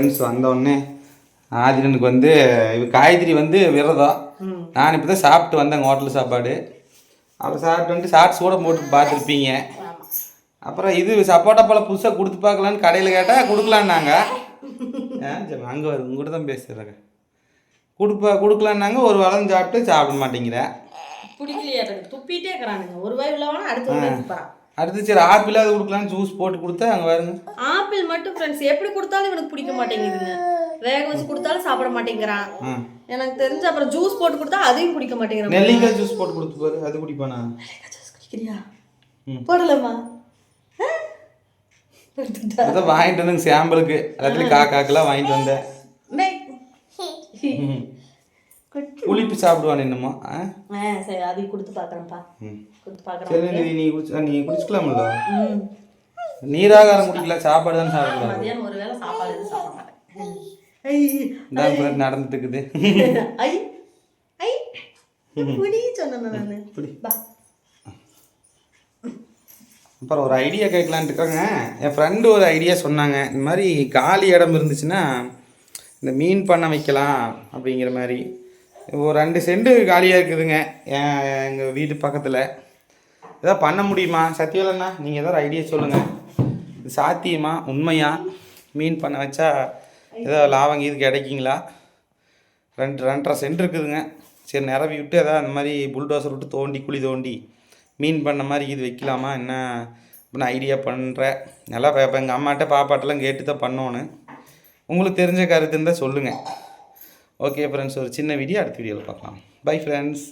Friends வந்தோடனே ஆதிரனுக்கு வந்து இவ காய்கறி வந்து விரதம். நான் இப்போ தான் சாப்பிட்டு வந்தேங்க ஹோட்டல் சாப்பாடு. அப்புறம் சாப்பிட்டு வந்துட்டு ஷார்ட்ஸ் கூட போட்டு பார்த்துருப்பீங்க. அப்புறம் இது சப்போட்டா பழம் புதுசாக கொடுத்து பார்க்கலான்னு கடையில் கேட்டால் கொடுக்கலான்னாங்க. அங்கே வரும் உங்கள்கிட்ட தான் பேசுகிறேங்க கொடுப்பா கொடுக்கலான்னாங்க ஒரு வளம் சாப்பிட்டு சாப்பிட மாட்டேங்கிறேன் பிடிக்கலையா துப்பிட்டே இருக்கிறானுங்க. ஒரு வாய் உள்ளவனா அடுத்த அடுத்து சரி ஆப்பிளாவது கொடுக்கலான்னு ஜூஸ் போட்டு கொடுத்தா அங்கே வருங்க ஆப்பிள் மட்டும் ஃப்ரெண்ட்ஸ் எப்படி கொடுத்தாலும் இவனுக்கு பிடிக்க மாட்டேங்குதுங்க. வேக வச்சு கொடுத்தாலும் சாப்பிட மாட்டேங்கிறான். எனக்கு தெரிஞ்சு அப்புறம் ஜூஸ் போட்டு கொடுத்தா அதையும் குடிக்க மாட்டேங்கிறான். நெல்லிக்காய் ஜூஸ் போட்டு கொடுத்து பாரு அது குடிப்பானா? ஜூஸ் குடிக்கிறியா. போடலாமா. அதான் வாங்கிட்டு வந்தேங்க சாம்பிளுக்கு. எல்லாத்துலேயும் காக்காக்கெல்லாம் வாங்கிட்டு வந்தேன். புளிப்பு சாப்பிடுவான் என்னமோ சரி அதையும் கொடுத்து பார்க்குறேன்ப்பா. கொடுத்து பார்க்குறேன் சரி நீ குடிச்சு நீ குடிச்சுக்கலாம்ல நீராகாரம் குடிக்கல சாப்பாடு தானே சாப்பிடலாம் மதியானம் ஒரு வேளை சாப்பாடு எதுவும் சாப்பிட மாட்டேன். நடந்துட்டு இருக்குது ஐ. ஐ புடி சொன்னேன் நான். இப்படி பா. அப்புறம் ஒரு ஐடியா கேட்கலான்ட்டு இருக்காங்க. என் ஃப்ரெண்டு ஒரு ஐடியா சொன்னாங்க. இந்த மாதிரி காலி இடம் இருந்துச்சுன்னா இந்த மீன் பண்ண வைக்கலாம் அப்படிங்கிற மாதிரி. ஒரு ரெண்டு செண்டு காலியாக இருக்குதுங்க. என் எங்கள் வீட்டு பக்கத்தில். எதாவது பண்ண முடியுமா? சத்தியலண்ணா நீங்கள் ஏதாவது ஐடியா சொல்லுங்கள் இது சாத்தியமா? உண்மையா? மீன் பண்ண வச்சா ஏதாவது லாபம் இது கிடைக்குங்களா? ரெண்டு ரெண்டரை சென்ட் இருக்குதுங்க. சரி நிரவி விட்டு ஏதாவது அந்த மாதிரி புல்டோசர் விட்டு தோண்டி குழி தோண்டி மீன் பண்ண மாதிரி இது வைக்கலாமா? என்ன அப்படின்னு ஐடியா பண்ணுறேன் நல்லா இப்போ எங்கள் அம்மாட்ட பாப்பாட்டெல்லாம் கேட்டு தான் பண்ணோன்னு. உங்களுக்கு தெரிஞ்ச கருத்து இருந்தால் சொல்லுங்கள் ஓகே ஃப்ரெண்ட்ஸ் ஒரு சின்ன வீடியோ அடுத்த வீடியோவில் பார்க்கலாம். Bye friends